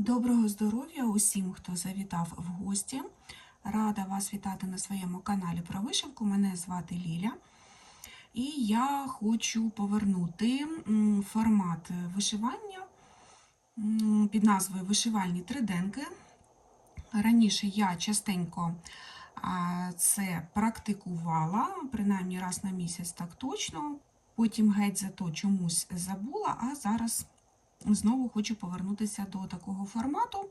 Доброго здоров'я усім, хто завітав в гості. Рада вас вітати на своєму каналі про вишивку. Мене звати Ліля. І я хочу повернути формат вишивання під назвою Вишивальні триденки. Раніше я частенько це практикувала, принаймні раз на місяць так точно. Потім геть за то чомусь забула, а зараз знову хочу повернутися до такого формату.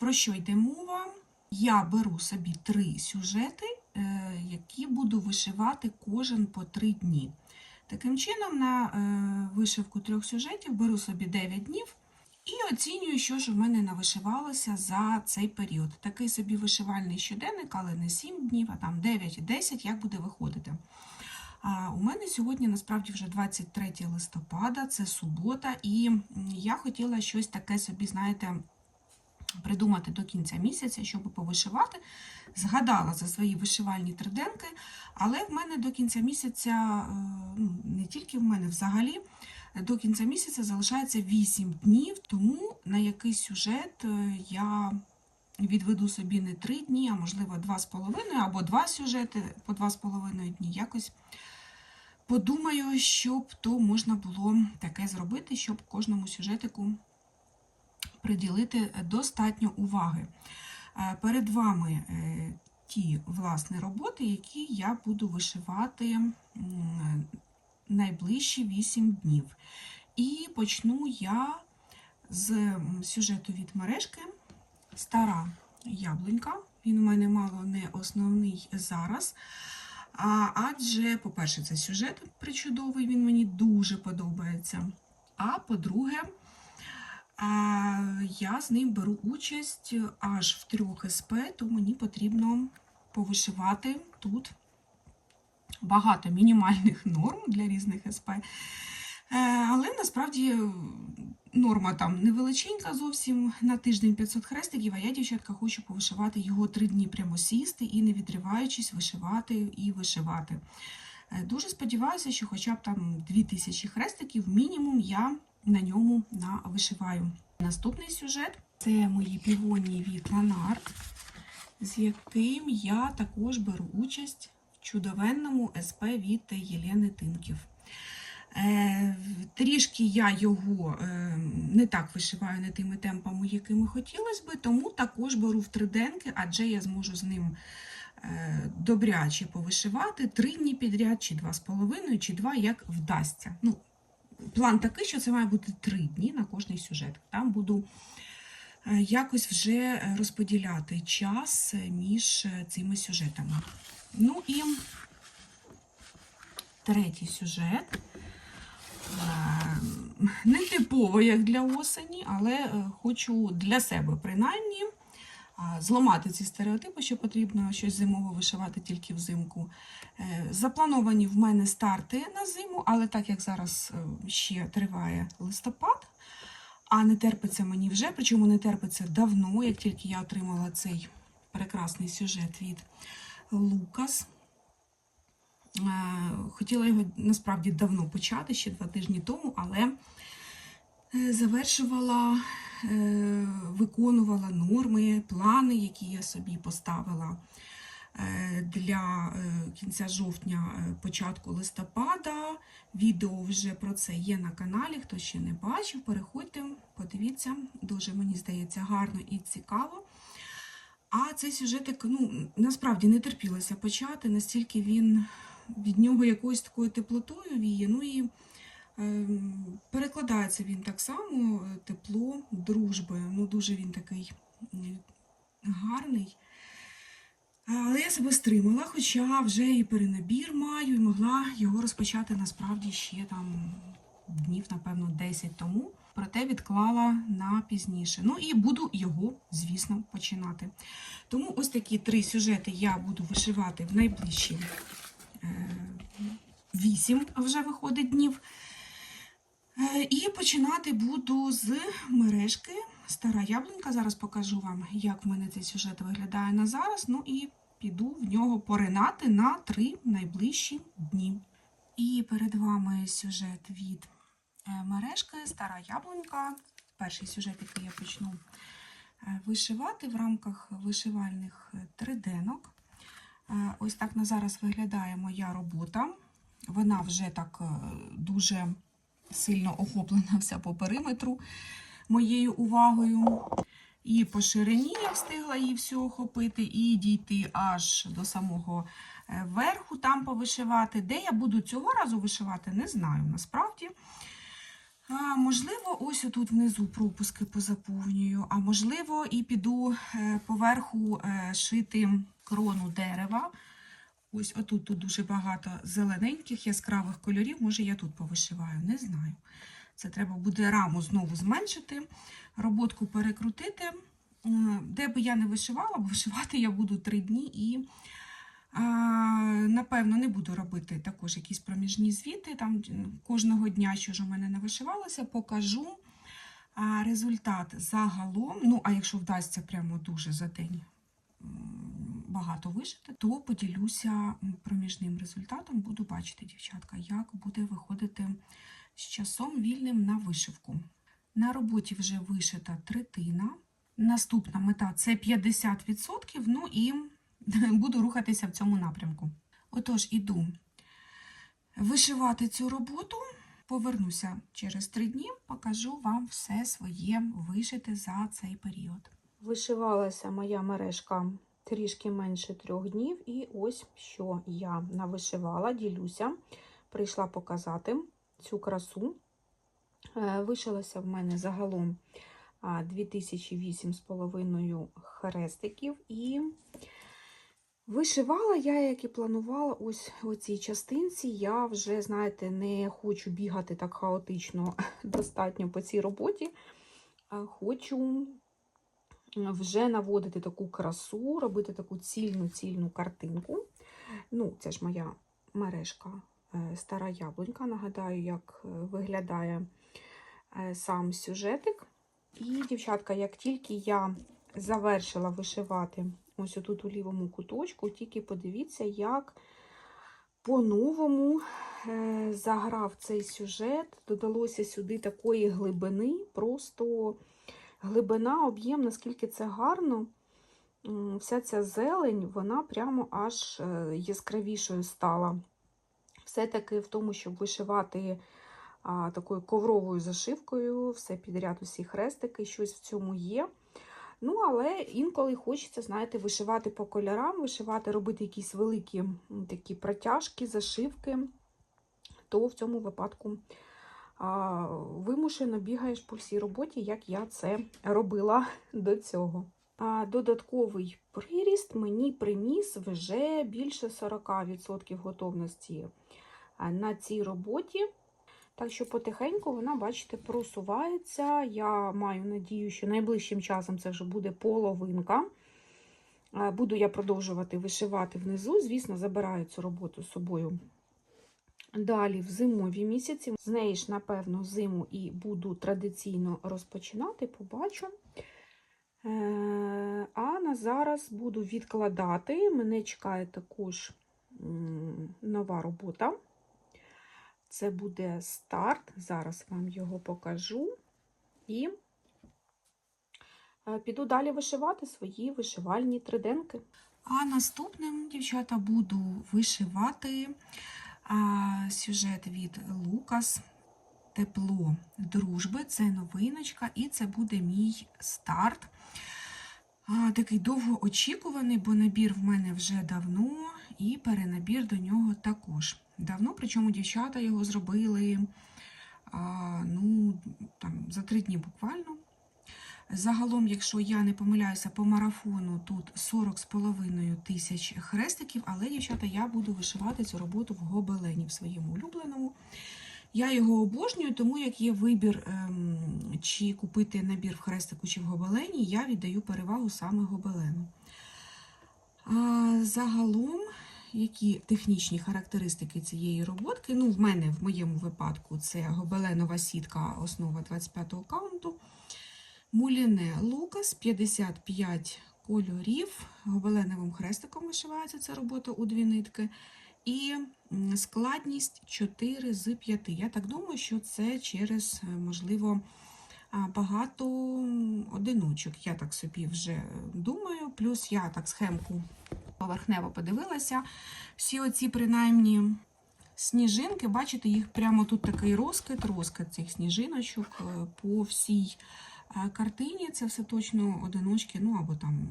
Про що йде мова? Я беру собі три сюжети, е, які буду вишивати кожен по три дні. Таким чином, на е, вишивку трьох сюжетів беру собі 9 днів і оцінюю, що ж в мене навишивалося за цей період. Такий собі вишивальний щоденник, але не 7 днів, а там 9 і 10, як буде виходити. А у мене сьогодні насправді вже 23 листопада, це субота, і я хотіла щось таке собі, знаєте, придумати до кінця місяця, щоб повишивати. Згадала за свої вишивальні триденки, але в мене до кінця місяця, е, ну, не тільки в мене взагалі, до кінця місяця залишається 8 днів, тому на якийсь сюжет е, я відведу собі не 3 дні, а можливо 2,5 або 2 сюжети по 2,5 дні. Якось подумаю, щоб то можна було таке зробити, щоб кожному сюжетику приділити достатньо уваги. Е, Перед вами е, ті власне роботи, які я буду вишивати найближчі 8 днів. І почну я з сюжету від мережки Стара яблунька. Він у мене мало не основний зараз. А, адже, по-перше, це сюжет причудовий, він мені дуже подобається. А по-друге, я з ним беру участь аж в трьох СП, то мені потрібно повишивати тут багато мінімальних норм для різних СП. Е, Але насправді норма там невеличенька зовсім на тиждень 500 хрестиків, а я, дівчатка, хочу повишивати його три дні прямо сісти і не відриваючись, вишивати і вишивати. Е, Дуже сподіваюся, що хоча б там 2000 хрестиків мінімум я на ньому навишиваю. Наступний сюжет це мої півонії від Ланарт, з яким я також беру участь в чудовенному СП від Єлени Тимків. Е, Трішки я його е, не так вишиваю не тими темпами, якими хотілося би, тому також беру в триденки, адже я зможу з ним е, добряче повишивати три дні підряд, чи два з половиною, чи два, як вдасться. Ну, план такий, що це має бути три дні на кожний сюжет. Там буду якось вже розподіляти час між цими сюжетами. Ну і третій сюжет. Нетипово, як для осені, але е, хочу для себе принаймні зламати ці стереотипи, що потрібно щось зимове вишивати тільки взимку. Е, Заплановані в мене старти на зиму, але так як зараз е, ще триває листопад, а не терпиться мені вже, причому не терпиться давно, як тільки я отримала цей прекрасний сюжет від Лукас. Хотіла його насправді давно почати, ще два тижні тому, але завершувала, е, виконувала норми, плани, які я собі поставила е, для е, кінця жовтня, е, початку листопада. Відео вже про це є на каналі. Хто ще не бачив, переходьте, подивіться, дуже мені здається гарно і цікаво. А цей сюжетик, ну, насправді не терпілося почати, настільки він від нього якоюсь такою теплотою віє. Ну і е, перекладається він так само, е, тепло дружби. Ну, дуже він такий гарний. Але я себе стримала, хоча вже і перенабір маю, і могла його розпочати насправді ще там днів, напевно, 10 тому. Проте відклала на пізніше. Ну і буду його, звісно, починати. Тому ось такі три сюжети я буду вишивати в найближчі е, 8 вже виходить днів. Е, І починати буду з мережки Стара яблунька. Зараз покажу вам, як в мене цей сюжет виглядає на зараз. Ну і піду в нього поринати на три найближчі дні. І перед вами сюжет від е, мережки Стара яблунька. перший сюжет, який я почну е, вишивати в рамках вишивальних триденок. Ось так на зараз виглядає моя робота. Вона вже так дуже сильно охоплена вся по периметру моєю увагою. І по ширині я встигла її всю охопити, і дійти аж до самого е, верху, там повишивати. Де я буду цього разу вишивати, не знаю насправді. А, можливо, ось отут внизу пропуски позаповнюю, а можливо, і піду е, поверху е, шити крону дерева. Ось отут тут дуже багато зелененьких яскравих кольорів. Може, я тут повишиваю, не знаю. Це треба буде раму знову зменшити, роботку перекрутити. Е, Де би я не вишивала, бо вишивати я буду три дні і а, напевно не буду робити також якісь проміжні звіти. Там кожного дня, що ж у мене не вишивалося, покажу результат загалом. Ну, а якщо вдасться прямо дуже за день багато вишити, то поділюся проміжним результатом. Буду бачити, дівчатка, як буде виходити з часом вільним на вишивку. На роботі вже вишита третина. Наступна мета це 50%. Ну і буду рухатися в цьому напрямку. Отож, іду вишивати цю роботу. Повернуся через три дні, покажу вам все своє вишите за цей період. Вишивалася моя мережка трішки менше трьох днів, і ось що я навишивала, ділюся, прийшла показати цю красу. Е, Вишилася в мене загалом а, 2008,5 хрестиків. І вишивала я, як і планувала, ось у цій частинці. Я вже, знаєте, не хочу бігати так хаотично достатньо по цій роботі. Хочу вже наводити таку красу, робити таку цільну цільну картинку. Ну, це ж моя мережка е, стара яблунька. Нагадаю, як е, виглядає е, сам сюжетик. І, дівчатка, як тільки я завершила вишивати ось тут у лівому куточку, тільки подивіться, як по-новому заграв цей сюжет. Додалося сюди такої глибини, просто глибина, об'єм, наскільки це гарно. Вся ця зелень, вона прямо аж е, яскравішою стала. Все-таки в тому, щоб вишивати а, такою ковровою зашивкою, все підряд, усі хрестики, щось в цьому є. Ну, але інколи хочеться, знаєте, вишивати по кольорам, вишивати, робити якісь великі такі протяжки, зашивки, то в цьому випадку вимушено бігаєш по всій роботі, як я це робила до цього. А додатковий приріст мені приніс вже більше 40% готовності на цій роботі. Так що потихеньку вона, бачите, просувається. Я маю надію, що найближчим часом це вже буде половинка. Буду я продовжувати вишивати внизу. Звісно, забираю цю роботу з собою Далі в зимові місяці. З неї ж, напевно, зиму і буду традиційно розпочинати, побачу. Е, А на зараз буду відкладати. Мене чекає також нова робота. Це буде старт. Зараз вам його покажу. І е, піду далі вишивати свої вишивальні триденки. А наступним, дівчата, буду вишивати сюжет від Лукас. Тепло дружби, це новиночка, і це буде мій старт. Такий довгоочікуваний, бо набір в мене вже давно, і перенабір до нього також. Давно, причому дівчата його зробили ну, там, за три дні буквально. Загалом, якщо я не помиляюся по марафону, тут 40,5 тисяч хрестиків, але, дівчата, я буду вишивати цю роботу в гобелені в своєму улюбленому. Я його обожнюю, тому як є вибір, ем, чи купити набір в хрестику, чи в гобелені, я віддаю перевагу саме гобелену. А, загалом, які технічні характеристики цієї роботки? Ну, в мене, в моєму випадку, це гобеленова сітка, основа 25-го каунту. Муліне Лукас 55 кольорів. Гобеленовим хрестиком вишивається ця робота у дві нитки. І складність 4 з 5. Я так думаю, що це через, е, можливо, багато одиночок. Я так собі вже думаю. Плюс я так схемку поверхнево подивилася. Всі оці, принаймні, сніжинки, бачите, їх прямо тут такий розкид, розкид цих сніжиночок е, по всій е, картині. Це все точно одиночки, ну або там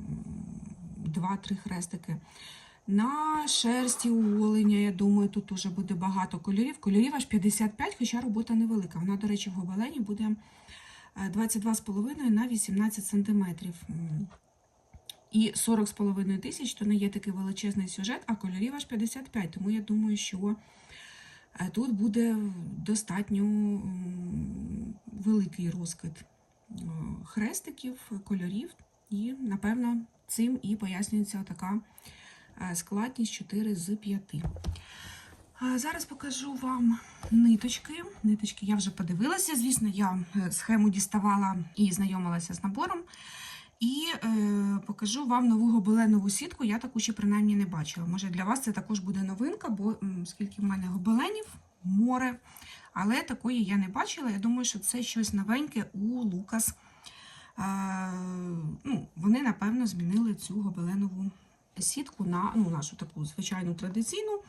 два-три хрестики. На шерсті у оленя, я думаю, тут уже буде багато кольорів. Кольорів аж 55, хоча робота невелика. Вона, до речі, в гобелені буде е, 22,5 на 18 сантиметрів. І 40,5 тисяч то не є такий величезний сюжет, а кольорів аж 55. Тому я думаю, що е, тут буде достатньо великий розкид е, хрестиків, кольорів. І, напевно, цим і пояснюється така е, складність 4 з 5. Зараз покажу вам ниточки. Ниточки я вже подивилася. Звісно, я е, схему діставала і знайомилася з набором. І е, покажу вам нову гобеленову сітку. Я таку ще принаймні не бачила. Може для вас це також буде новинка, бо скільки в мене гобеленів, море. Але такої я не бачила. Я думаю, що це щось новеньке у Лукас. Е, ну, вони, напевно, змінили цю гобеленову сітку на ну, нашу таку звичайну традиційну.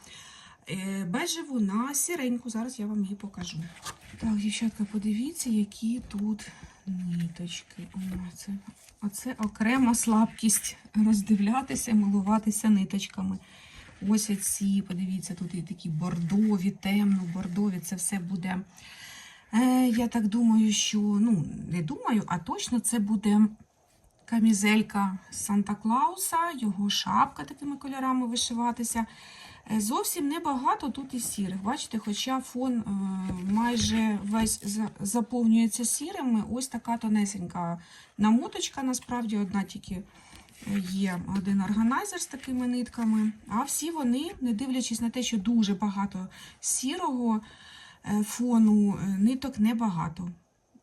е, Бежеву на сіреньку. Зараз я вам її покажу. Так, дівчатка, подивіться, які тут ниточки. О, це, оце окрема слабкість роздивлятися, милуватися ниточками. Ось ці, подивіться, тут і такі бордові, темно-бордові. Це все буде. Е, я так думаю, що, ну, не думаю, а точно це буде камізелька Санта-Клауса, його шапка такими кольорами вишиватися. Е, Зовсім небагато тут і сірих. Бачите, хоча фон е, майже весь заповнюється сірими, ось така тонесенька намоточка, насправді одна тільки є один органайзер з такими нитками. А всі вони, не дивлячись на те, що дуже багато сірого е, фону, е, ниток небагато.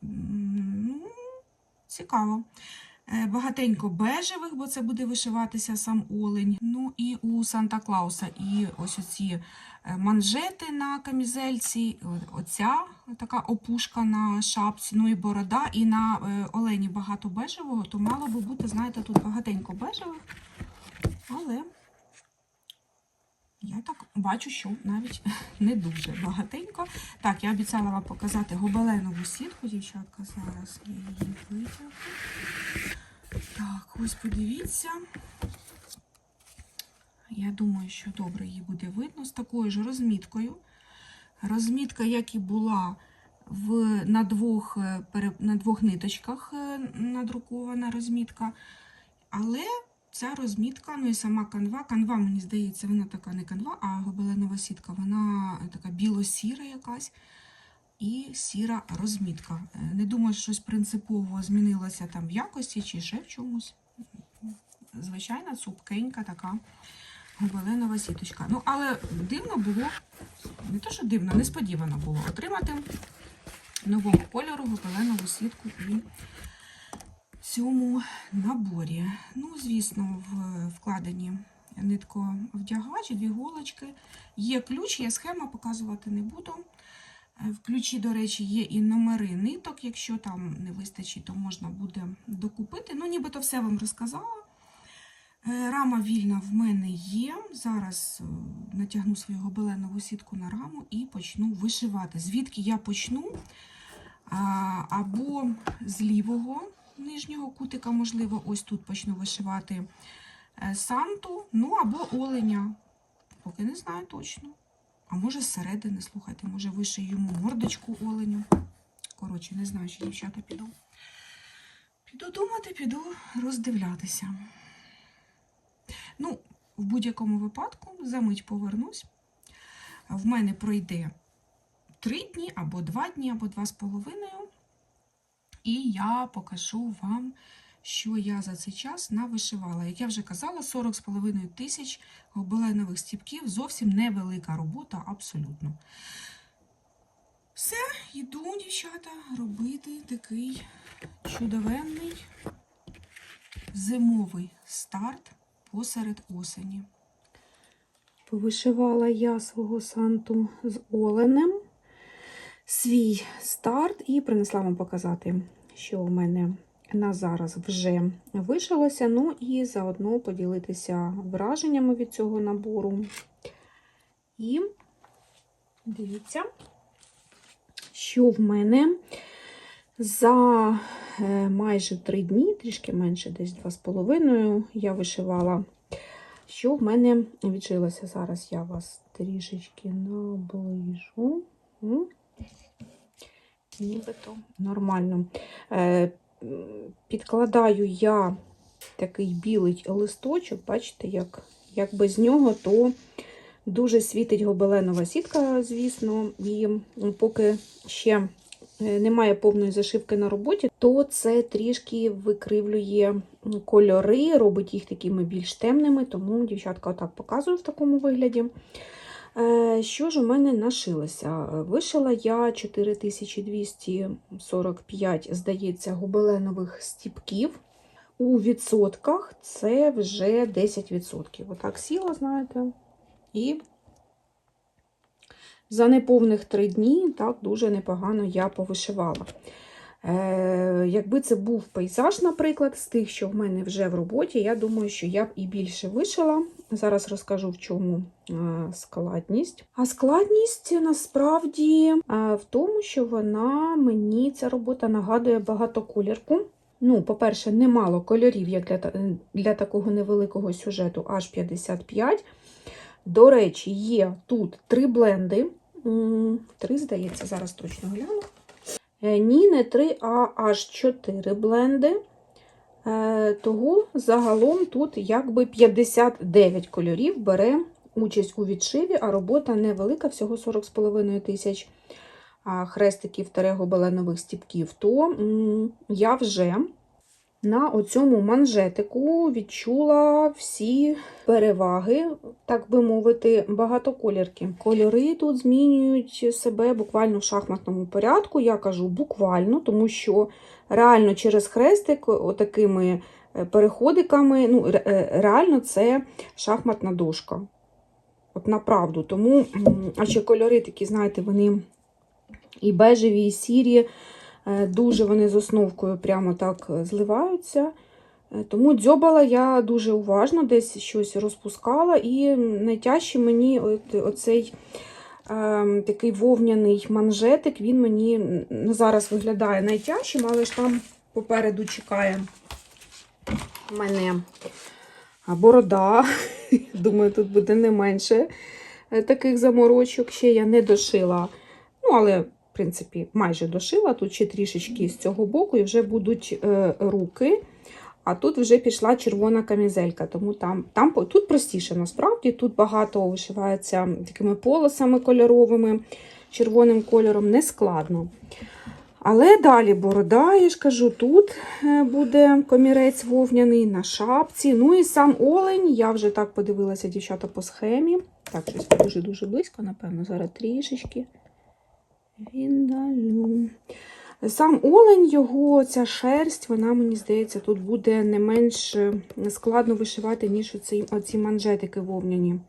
Ну, цікаво. Е, Багатенько бежевих, бо це буде вишиватися сам олень. Ну і у Санта Клауса і ось оці манжети на камізельці, оця така опушка на шапці, ну і борода, і на е, олені багато бежевого, то мало би бути, знаєте, тут багатенько бежевих. Але я так бачу, що навіть не дуже багатенько. Так, я обіцяла вам показати гобеленову сітку, дівчатка. Зараз я її витягну. Так, ось подивіться. Я думаю, що добре її буде видно з такою ж розміткою. Розмітка, як і була в, на, двох, е, на двох ниточках е, надрукована розмітка. Але ця розмітка, ну і сама канва. Канва, мені здається, вона така не канва, а гобеленова сітка. Вона така біло-сіра якась і сіра розмітка. Е, Не думаю, що щось принципово змінилося там в якості чи ще в чомусь. Звичайна цупкенька така гобеленова сіточка. Ну, але дивно було, не то, що дивно, несподівано було отримати нового кольору гобеленову сітку і цьому наборі. Ну, звісно, в вкладені нитковдягач, дві голочки. Є ключ, є схема, показувати не буду. В ключі, до речі, є і номери ниток. Якщо там не вистачить, то можна буде докупити. Ну, нібито все вам розказала. Е, Рама вільна в мене є. Зараз е, натягну свою гобеленову сітку на раму і почну вишивати. Звідки я почну? Або з лівого нижнього кутика, можливо, ось тут почну вишивати е, санту, ну або оленя. Поки не знаю точно. А може зсередини, слухайте, може вишию йому мордочку оленю. Коротше, не знаю, що дівчата піду. Піду думати, піду роздивлятися. Ну, в будь-якому випадку за мить повернусь. В мене пройде три дні, або два дні, або два з половиною. І я покажу вам, що я за цей час навишивала. Як я вже казала, 40,5 тисяч гобеленових стіпків зовсім невелика робота, абсолютно. Все, йду, дівчата, робити такий чудовенний зимовий старт посеред осені. Повишивала я свого санту з оленем, свій старт і принесла вам показати. що в мене на зараз вже вишилося. Ну і заодно поділитися враженнями від цього набору. І дивіться, що в мене за е, майже три дні, трішки менше, десь два з половиною, я вишивала. Що в мене відшилося? Зараз я вас трішечки наближу. Нібито нормально. Е, Підкладаю я такий білий листочок, бачите, як, як без нього, то дуже світить гобеленова сітка, звісно, і поки ще немає повної зашивки на роботі, то це трішки викривлює кольори, робить їх такими більш темними, тому дівчатка отак показую в такому вигляді. Е, Що ж у мене нашилося? Вишила я 4245, здається, гобеленових стіпків. У відсотках це вже 10%. Отак сіла, знаєте, і за неповних три дні так дуже непогано я повишивала. Е, якби це був пейзаж, наприклад, з тих, що в мене вже в роботі, я думаю, що я б і більше вишила. Зараз розкажу, в чому е, складність. А складність насправді е, в тому, що вона мені ця робота нагадує багатоколірку. Ну, по-перше, немало кольорів, як для, для такого невеликого сюжету, аж 55. До речі, є тут три бленди. Три, здається, зараз точно гляну. Е, Ні, не три, а аж чотири бленди. Е, Того загалом тут якби 59 кольорів бере участь у відшиві, а робота невелика, всього 40,5 тисяч хрестиків та гобеленових стіпків. То я вже на оцьому манжетику відчула всі переваги, так би мовити, багатоколірки. Кольори тут змінюють себе буквально в шахматному порядку. Я кажу буквально, тому що реально через хрестик, отакими е, переходиками, ну, е, реально це шахматна дошка. От направду. Тому, а ще кольори такі, знаєте, вони і бежеві, і сірі. Е, Дуже вони з основкою прямо так е, зливаються. Е, Тому дзьобала я дуже уважно, десь щось розпускала, і найтяжче мені от, оцей е, такий вовняний манжетик, він мені зараз виглядає найтяжчим, але ж там попереду чекає мене борода. Думаю, тут буде не менше таких заморочок. Ще я не дошила. Ну, але, принципі, майже дошила. Тут ще трішечки з цього боку, і вже будуть е, руки. А тут вже пішла червона камізелька. Тому там, там тут простіше насправді. Тут багато вишивається такими полосами кольоровими, червоним кольором, не складно. Але далі борода, я ж кажу, тут е, буде комірець вовняний на шапці. Ну і сам олень, я вже так подивилася, дівчата, по схемі. Так, щось дуже-дуже близько, напевно, зараз трішечки віддалю. Сам олень, його ця шерсть, вона, мені здається, тут буде не менш е, складно вишивати, ніж оці, оці манжетики вовняні.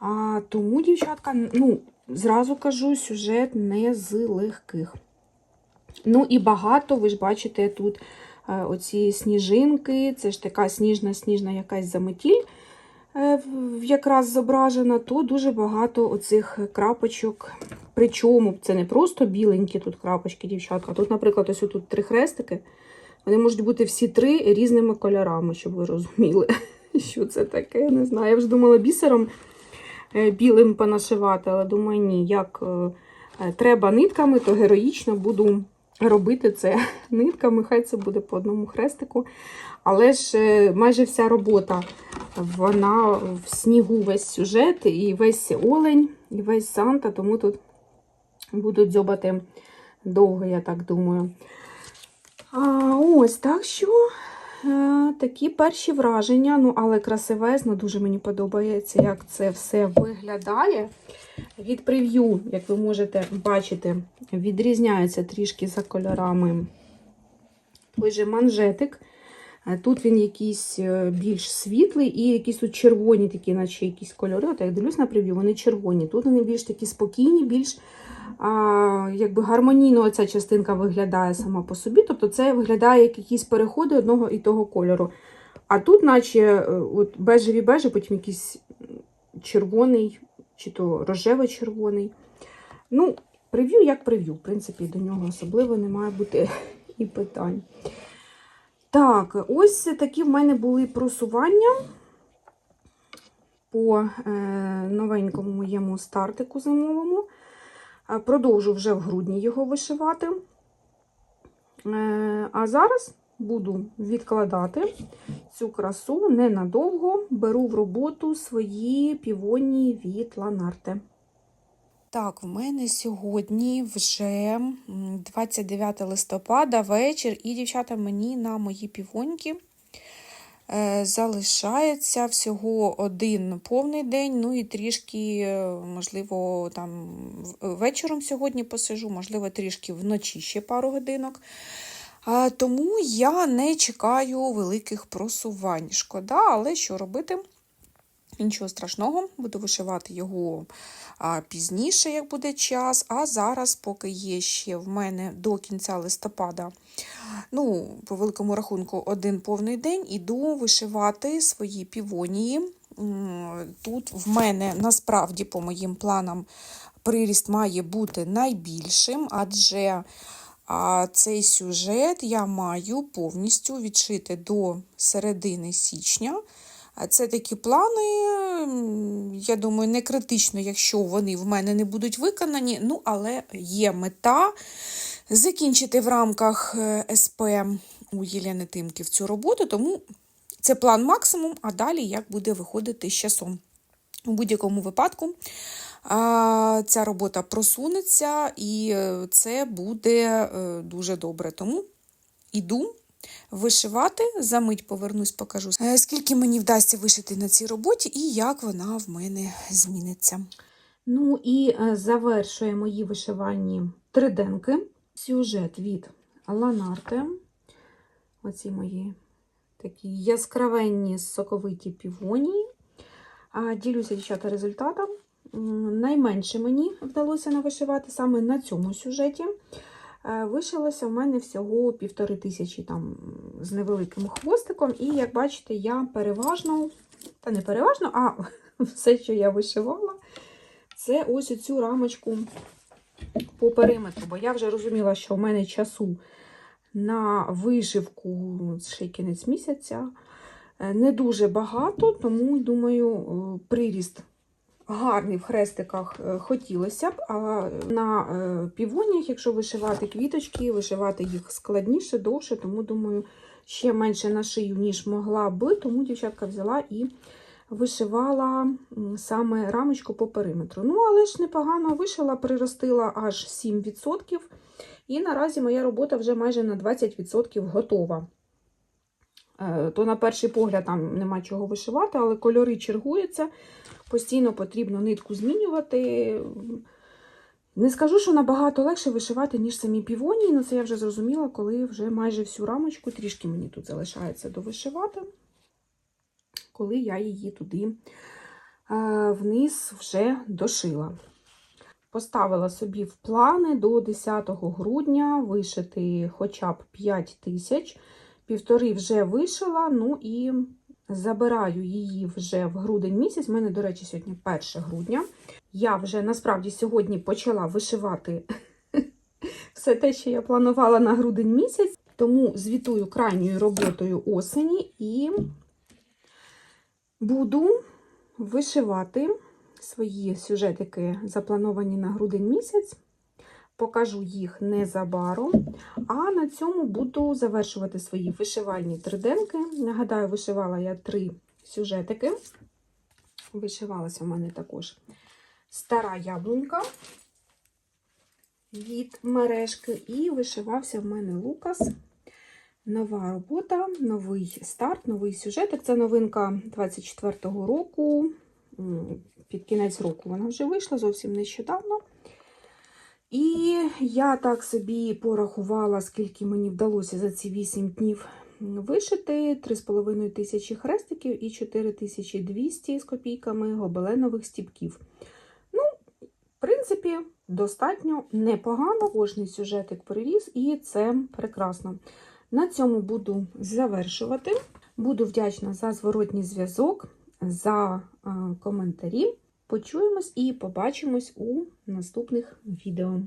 А, тому, дівчатка, ну, зразу кажу, сюжет не з легких. Ну і багато, ви ж бачите, тут е, оці сніжинки, це ж така сніжна-сніжна якась заметіль е, якраз зображена, то дуже багато оцих крапочок. Причому це не просто біленькі тут крапочки, дівчатка. Тут, наприклад, ось тут три хрестики. Вони можуть бути всі три різними кольорами, щоб ви розуміли, що це таке. Не знаю. Я вже думала бісером е, білим понашивати, але думаю, ні, як е, е, треба нитками, то героїчно буду робити це нитками. Хай це буде по одному хрестику. Але ж майже вся робота вона в снігу весь сюжет, і весь олень, і весь Санта, тому тут будуть дзьобати довго, я так думаю. А, ось так що е, такі перші враження. Ну, але красивезно, дуже мені подобається, як це все виглядає. Від прев'ю, як ви можете бачити, відрізняється трішки за кольорами той же манжетик. Е, Тут він якийсь е, більш світлий і якісь тут червоні такі, наче якісь кольори. От як дивлюсь на прев'ю, вони червоні. Тут вони більш такі спокійні, більш якби гармонійно оця частинка виглядає сама по собі. Тобто це виглядає як якісь переходи одного і того кольору. А тут, наче е, от бежеві бежі, потім якийсь червоний, чи то рожево-червоний. Ну, прев'ю як прев'ю. В принципі, до нього особливо не має бути і питань. Так, ось такі в мене були просування по е, новенькому моєму стартику зимовому. Продовжу вже в грудні його вишивати. Е, а зараз буду відкладати цю красу ненадовго. Беру в роботу свої півоні від Ланарте. Так, в мене сьогодні вже 29 листопада, вечір, і дівчата мені на мої півоньки залишається всього один повний день, ну і трішки, е, можливо, там вечором сьогодні посижу, можливо, трішки вночі ще пару годинок. Тому я не чекаю великих просувань. Шкода, але що робити? Нічого страшного, буду вишивати його пізніше, як буде час. А зараз, поки є ще в мене до кінця листопада, ну, по великому рахунку, один повний день, іду вишивати свої півонії. Тут в мене насправді, по моїм планам, приріст має бути найбільшим, адже а, цей сюжет я маю повністю відшити до середини січня. Це такі плани, я думаю, не критично, якщо вони в мене не будуть виконані. Ну, але є мета закінчити в рамках е, СП у Єлени Тимків цю роботу, тому це план максимум, а далі як буде виходити з часом. У будь-якому випадку ця робота просунеться, і е, це буде е, дуже добре. Тому іду вишивати. За мить повернусь, покажу, е, скільки мені вдасться вишити на цій роботі і як вона в мене зміниться. Ну і е, завершує мої вишивальні триденки. Сюжет від Ланарте. Оці мої такі яскравенні соковиті півонії. Ділюся, дівчата, результатом. Найменше мені вдалося навишивати саме на цьому сюжеті. Е, Вишилося в мене всього півтори тисячі там з невеликим хвостиком. І, як бачите, я переважно, та не переважно, а все, що я вишивала, це ось цю рамочку по периметру. Бо я вже розуміла, що в мене часу на вишивку ще кінець місяця е, не дуже багато, тому, думаю, е, приріст гарний в хрестиках е, хотілося б, а на е, півоніях, якщо вишивати квіточки, вишивати їх складніше, довше, тому, думаю, ще менше на шию, ніж могла би, тому дівчатка взяла і вишивала саме рамочку по периметру. Ну, але ж непогано вишила, приростила аж 7%. І наразі моя робота вже майже на 20% готова. Е, То на перший погляд там нема чого вишивати, але кольори чергуються. Постійно потрібно нитку змінювати. Не скажу, що набагато легше вишивати, ніж самі півонії, але це я вже зрозуміла, коли вже майже всю рамочку, трішки мені тут залишається довишивати, коли я її туди е, вниз вже дошила. Поставила собі в плани до 10 грудня вишити хоча б 5 тисяч. Півтори вже вишила, ну і забираю її вже в грудень місяць. У мене, до речі, сьогодні 1 грудня. Я вже насправді сьогодні почала вишивати все те, що я планувала на грудень місяць. Тому звітую крайньою роботою осені і буду вишивати свої сюжетики, заплановані на грудень місяць. Покажу їх незабаром. А на цьому буду завершувати свої вишивальні триденки. Нагадаю, вишивала я три сюжетики. Вишивалася в мене також стара яблунька від мережки. І вишивався в мене Лукас. Нова робота, новий старт, новий сюжетик. Це новинка 24-го року. Під кінець року вона вже вийшла зовсім нещодавно. І я так собі порахувала, скільки мені вдалося за ці 8 днів вишити 3,5 тисячі хрестиків і 4200 з копійками гобеленових стіпків. Ну, в принципі, достатньо непогано. Кожний сюжетик приріс, і це прекрасно. На цьому буду завершувати. Буду вдячна за зворотній зв'язок, за е, коментарі. Почуємось і побачимось у наступних відео.